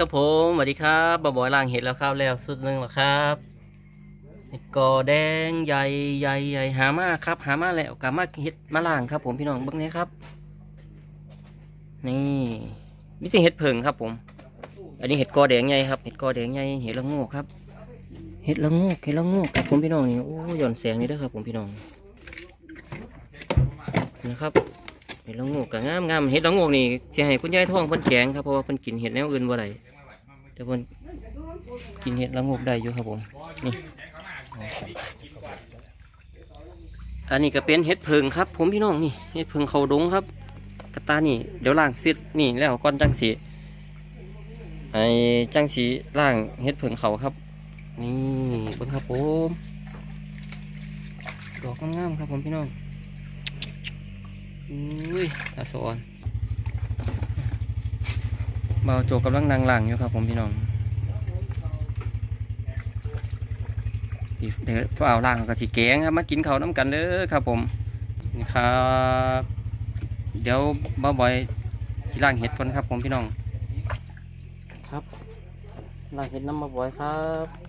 ครับผมสวัสดีครับบอบอยล่างเห็ดแล้วครับแล้วสุดหนึ่งแล้วครับกอแดงใหญ่ใหญ่ใหญ่หามาครับ หามาแล้วกามาเห็ดมาล่างครับ ผมพี่น้องเบิ้งนี้ครับ นี่มิสิเห็ดเผิงครับผม อันนี้เห็ดกอแดงใหญ่ครับเห็ดกอแดงใหญ่เห็ดละงกครับเห็ดละงกเห็ดละงกครับผมพี่น้องนี่โอ้หย่อนแสงนี่ด้อครับ ผมพี่น้องนะครับเห็ดละโงกก็งามงามเห็ดละงกนี่เสิให้คุณยายท่องเพิ่นแกงครับเพราะว่าเพิ่นกินเห็ดแนวอื่นบ่ได้ แต่เพิ่นกินเห็ดละงกได้อยู่ครับผมนี่อันนี้ก็เป็นเห็ดเพิงครับ ผมพี่น้องนี่เห็ดเพิงเขาดงครับ กระตานี่เดี๋ยวล้างซิดนี่แล้วก่อนจังสีไอ้จังสีล้างเห็ดเพิงเขาครับ นี่เบิ่งครับผมดอกงามๆครับผมพี่น้องอุ้ยตาสอน เบาโจกกำลังนั่งหลังอยู่ครับผมพี่น้องเดี๋ยวเอาล่างกับสีแกงครับมากินเขาน้ำกันเด้อครับผมนี่ครับ เดี๋ยวบ้าบอยที่ล่างเห็ดก่อนครับผมพี่น้องครับล่างเห็ดน้ำบ้าบอยครับ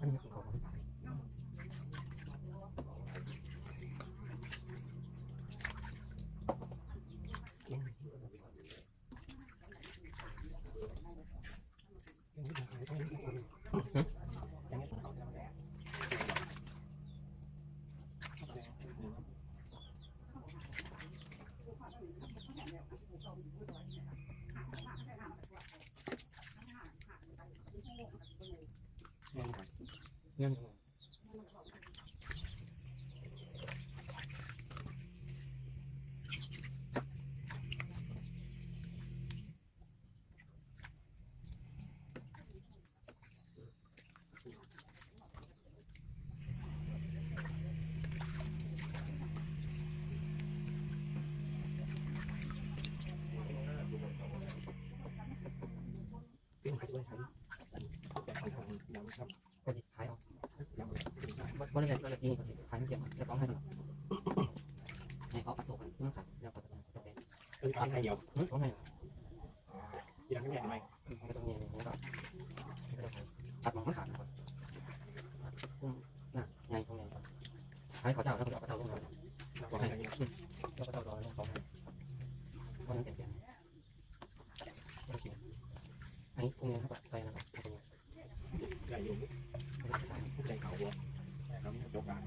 อันนี้ของเขา ก็ดิขายออกบริเวณบริเวณนี้ขายไม่เสียจะต้องให้ให้เขาปัดโซ่กันต้องขายแล้วปัดโซ่จะเป็นเออทำไงเดียวต้องให้ที่ทำให้แม่ทำไมไม่ต้องเงี้ยแล้วก็ตัดหมองไม่ขาดนะครับน่ะไงตรงไงขายขาเจ้าแล้วก็เอาเจ้าลงมา เราบอกให้ไง แล้วก็เจ้าร้อยลงสองให้วันนั้นเปลี่ยนเปลี่ยนไม่เสียอันนี้ตรงนี้ครับใส่นะครับตรงนี้ ใหญ่อยู่ผู้ใจเขาวัวแล้วยกการ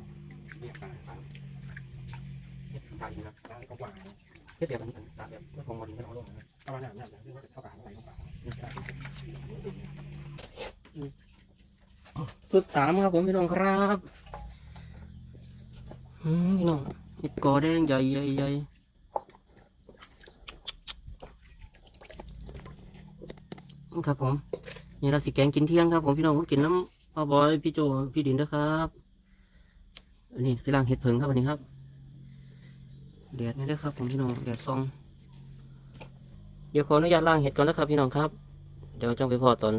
เนี่ยการการ จ่ายนะได้ก็กว่าเทียบเดียวกันสามแบบเพื่อคงวันนี้ไม่ต้องลงนะประมาณนั้นนี่ยเรื่องเท่ากันอะไรเท่ากันสุดสามครับผมพี่น้องครับพี่น้องอีกกอแดงใหญ่ใหญ่ใหญ่ครับผมนี่เราสิแกงกินเที่ยงครับผมพี่น้องกินน้ำปลาบอยพี่โจพี่ดินนะครับอันนี้สิลางเห็ดเผิงครับอันนี้ครับ แดดนี่ด้วยครับผมพี่น้องแดดซอง เดี๋ยวขออนุญาตล่างเห็ดก่อนนะครับพี่น้องครับ เดี๋ยวจังไปพอตอน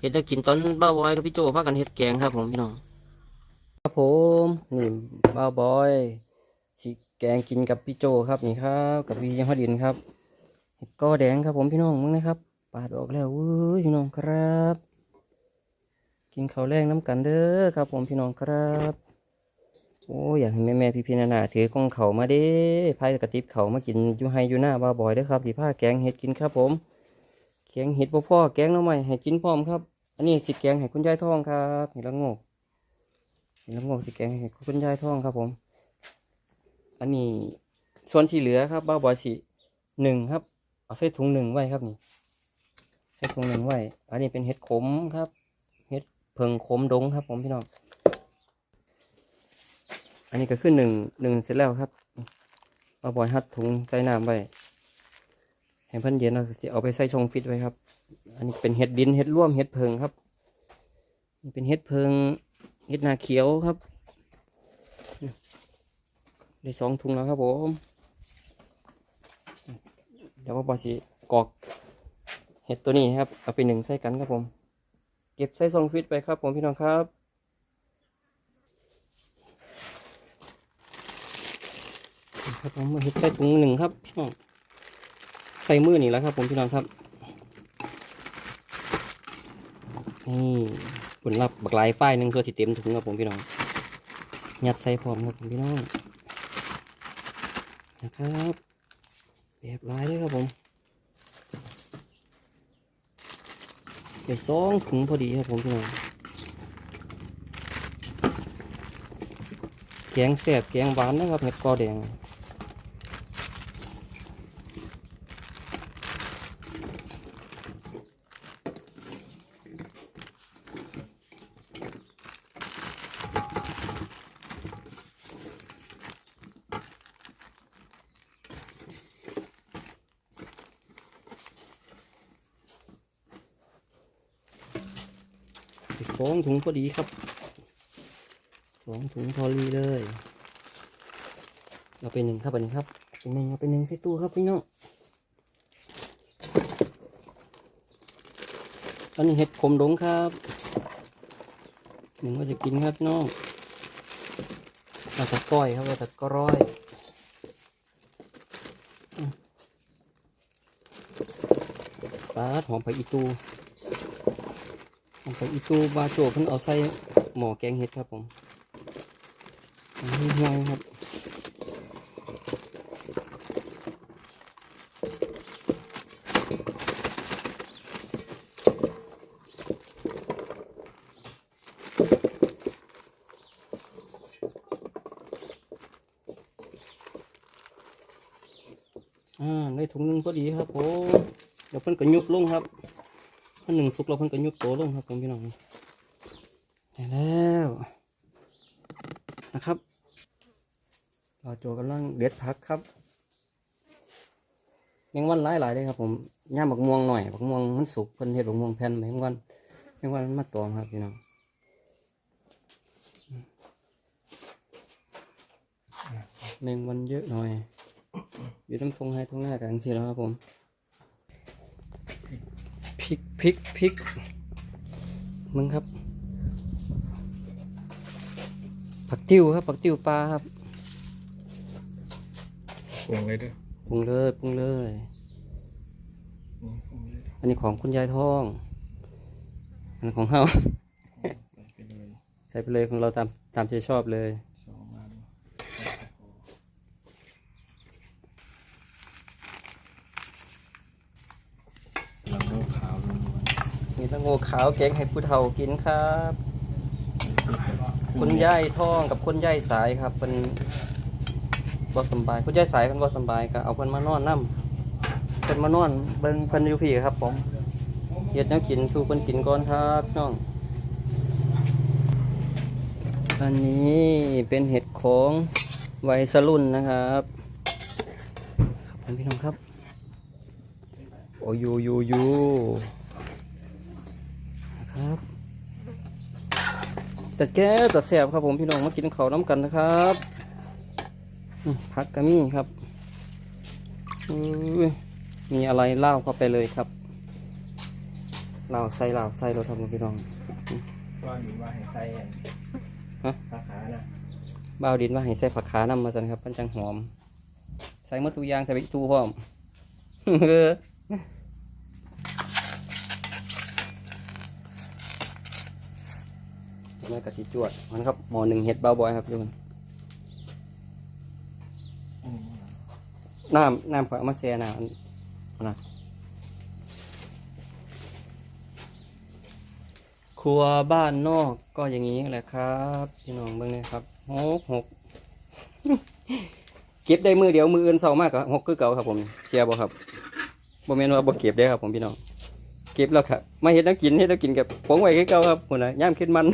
เห็ดได้กินตอนบ้าบอยกับพี่โจพากันเห็ดแกงครับผมพี่น้อง ครับผมนี่บ้าบอยสีแกงกินกับพี่โจครับนี่ครับกับพี่ยังพอดินครับเห็ดก้อแดงครับผมพี่น้องมึงนะครับปาดออกแล้วเว้ยพี่น้องครับ กินข้าวแรงน้ำกันเด้อครับผมพี่น้องครับ โอ้ยอยากให้แม่แม่พี่พี่นานาถือกล้องเขามาเด้พายกระติบเขามากินยูไฮยูหน้าบาบ่อยเด้อครับที่ผ้าแกงเห็ดกินครับผม แกงเห็ดบ่อพ่อแกงน้ำใหม่ให้กินพร้อมครับ อันนี้สิแกงให้คุณยายทองครับเห็ดละงกเห็ดละงกสิแกงให้คุณยายทองครับผม อันนี้ส่วนที่เหลือครับบ้าบอยสิหนึ่งครับ เอาใส่ถุงหนึ่งไว้ครับนี่ใส่ถุงหนึ่งไว้ อันนี้เป็นเห็ดขมครับ เห็ดเพิงขมดงครับผมพี่น้อง นนี้ก็คือหนึ่งหนึ่งเสร็จแล้วครับ เอาบอยฮัดถุงใส่น้ำไว้ให้เพิ่นเย็นเราเอาไปใส่ชงฟิตไว้ครับ อันนี้เป็นเห็ดดินเห็ดร่วมเห็ดเพิงครับเป็นเห็ดเพิงเห็ดนาเขียวครับได้สองถุงแล้วครับผมเดี๋ยวว่าบอสิกรอกเห็ดตัวนี้ครับ เอาไปหนึ่งใส่กันครับผม เก็บใส่ซองฟิตไปครับผมพี่น้องครับ ครับผมมาเห็ดใส่ถุงหนึ่งครับพี่น้องใส่มือนี่แล้วครับ ผมพี่น้องครับนี่ผลลัพธ์บักหลายฝ้ายหนึ่งตัวที่เต็มถุงครับผมพี่น้องยัดใส่พร้อมครับผมพี่น้องนะครับแบบร้ายเลยครับผมเดี๋ยวสองถุงพอดีครับผมพี่น้องแกงแสบแกงหวานนะครับเห็ดกอแดง สองถุงพอดีครับสองถุงพอดีเลยเอาไปหนึ่งครับอันนี้ครับเป็นหนึ่งเอาไปหนึ่งใส่ตู้ครับพี่น้องอันนี้เห็ดขมดงครับหนึ่งว่าจะกินครับน้องเราจะก้อยครับเราจะก้อยปลาหอมผักอีตู หอมผักอีตูบาโจเพิ่นเอาใส่หม้อแกงเห็ดครับผมอันนี้ห่วยครับอ่าในถุงนึงพอดีครับผมเดี๋ยวเพิ่นก็ยุบลงครับ พิ่นหนึ่งสุกแล้วเพิ่นก็ยุบโตลงครับผมพี่น้องได้แล้วนะครับเราโจกำลังเด็ดผักครับแมงวันหลายหลายๆเลยครับผมย่าบักม่วงหน่อยบักม่วงมันสุกเพิ่นเฮ็ดบักม่วงแผ่นแมงวันแมงวันมันมาตอมครับพี่น้องแมงวันเยอะหน่อยอยู่น้ำทงให้ทงหน้ากันสิแล้วครับผม พริกพริกพริกมึงครับ ผักติ้วครับ ผักติ้วปลาครับปรุงเลยด้วยปรุงเลยปรุงเลยนี่ปรุงเลยอันนี้ของคุณยายทอง อันนนของเฮาใส่ไปเลยใส่ไปเลยของเราตามตามใจชอบเลยสองอันลำโลขาวลงมา นี่ตั้งโงขาวแกงให้ผู้เฒ่ากินครับคุณยายทองกับคุณยายสายครับเป็นบ่สำบายคุณยายสายเป็นบ่สำบายก็เอาเพิ่นมานอนนํเพิ่นมานอนเบิ่งเพิ่นอยู่พี่ครับผมเฮ็ดแนวกินสู่เพิ่นกินก่อนครับน้องอันนี้เป็นเห็ดของวัยสรุ่นนะครับครับพี่น้องครับ โอ้ยูยูยูนะ ครับแต่แก้แต่แสบครับผมพี่น้องมากินข้าวน้ำกันนะครับอืมผักกะมี่ครับอุ้ยมีอะไรเล่าเข้าไปเลยครับเล่าใส่เล่าใส่เราทำพี่น้องว่ามีว่าให้ใส่ฮะขาขานะบ้าวดินว่าให้ใส่ผักขานำมาสันครับมันจังหอม ใส่หมดทุกอย่างใส่ไปอีกตู้พร้อมน แล้วกะทิจวดมันครับหมอหนึ่งเห็ดเบาบอยครับทุกคนอืมน้ำน้ำผักมาแซ่น้ำนะครัวบ้านนอกก็อย่างนี้แหละครับพี่น้องเบิ่งเลยครับหกหกเก็บได้มือเดียวมืออื่นเศร้ามากก็หกคือเก่าครับผมเชียร์บ่ครับบ่แม่นว่าบ่เก็บได้ครับผมพี่น้อง เก็บแล้วครับมาเฮ็ดน้ำกินเฮ็ดน้ำกินกับผงไว้คือเก่าครับคนนะย่ามขึ้นมัน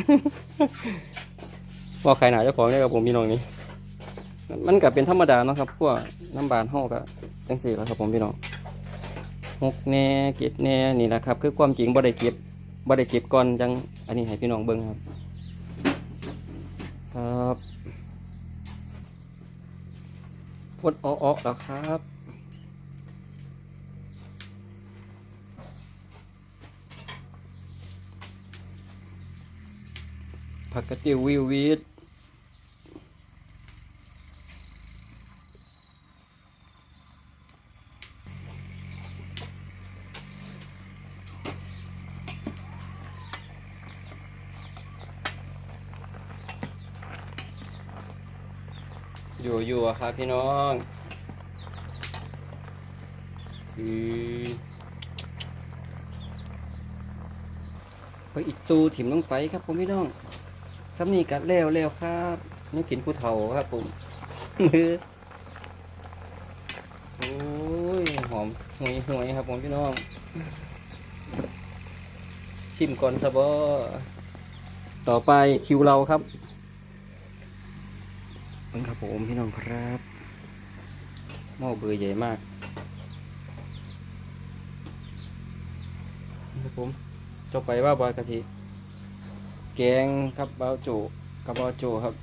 บ่ขายหนาเจ้าของได้ครับผมพี่น้องนี่มันก็เป็นธรรมดาเนาะครับ พวกน้ำบานเฮาก็จังซี่แหละครับผมพี่น้องหกแน่เก็บแน่นี่แหละครับ คือความจริงบ่ได้เก็บบ่ได้เก็บก่อนจังอันนี้ให้พี่น้องเบิ่งครับ ครับฝนออกออแล้วครับ ผักกระเตียววิววิทอยู่อยู่ครับพี่น้องคือไปอีกตูถิ่มลงไปครับผมพี่น้อง สำนีกัดแล้วแล้วครับนึกกินผู้เฒ่าครับผมมือโอ้ยหอมห่วยห่วยครับผมพี่น้อง ชิมก่อนซะบ่ต่อไปคิวเราครับเป็นครับผมพี่น้องครับหม้อเบอร์ใหญ่มากนี่ครับผมจบไปว่าบอยกะทิ แกงครับเบาโจกับเบาโจครับ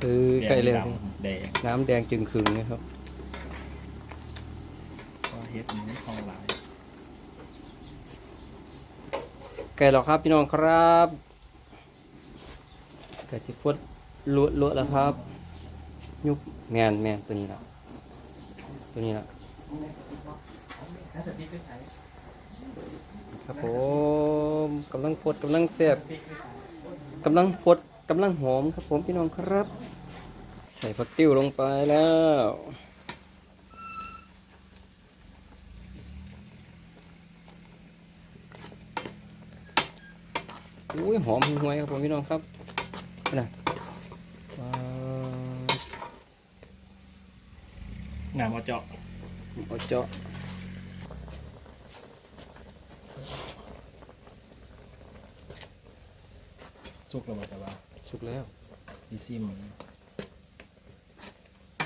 คือไก่เลยแดงดำแดงน้ำแดงจึงคืงเลยครับก็เฮ็ดนี้ทองหลายไก่หรอครับพี่น้องครับไก่ที่พดลวดลวดแล้วครับ ยุบแมนแมนตัวนี้ละตัวนี้ละครับผมกำลังพดกำลังแซ่บกำลังพดกำลังหอมครับผมพี่น้องครับ ใส่ผักติ้วลงไปแล้วอุ้ยหอมห่วยครับผมพี่น้องครับ นะว้าวน้ำมาเจาะเอาเจาะสุกแล้วมันจะว่าสุกแล้วซีซิมมัน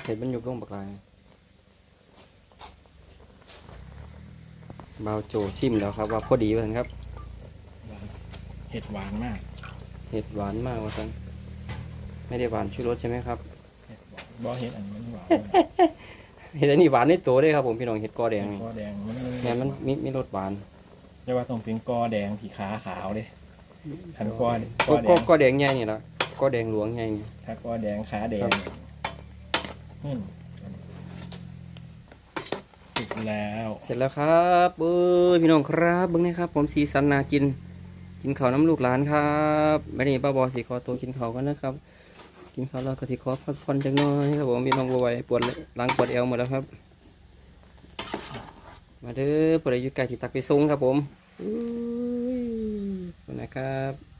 เห็ดมันยุบลงบักลายเบาโจชิมแล้วครับว่าพอดีเพื่อนครับหวานเห็ดหวานมาก เห็ดหวานมากว่าซัน ไม่ได้หวานชูรสใช่ไหมครับเห็ดหวานบ่เห็ดอันนี้มันหวานเห็ดอันนี้หวานในตัวด้วยครับผมพี่น้องเห็ดกอแดงนี่กอแดงมันแม่นมันมีมีรสหวานเรียกว่าต้องเป็นกอแดงที่ขาขาวเลยขันกอก็กอแดก็งก็แดงใหญ่นี่ละก็แดงหลวงใหญ่นี่ถ้ากอแดงขาแดงนี่สุกแล้ว เสร็จแล้วครับเอ้ยพี่น้องครับเบิ้งนี่ครับ ผมสีสันนากิน กินข้าวน้ำลูกหลานครับไม่ได้ป้าบอสีขอตัวกินข้าวกันนะครับ กินข้าวแล้วก็สีขอพักผ่อนจังน้อยครับผมพี่น้องบไหวปวดหลังปวดเอวหมดแล้วครับ มาเด้อปวดอายุไก่ที่ตักไปส่งครับผมอุ้ยขอบคุณนะครับ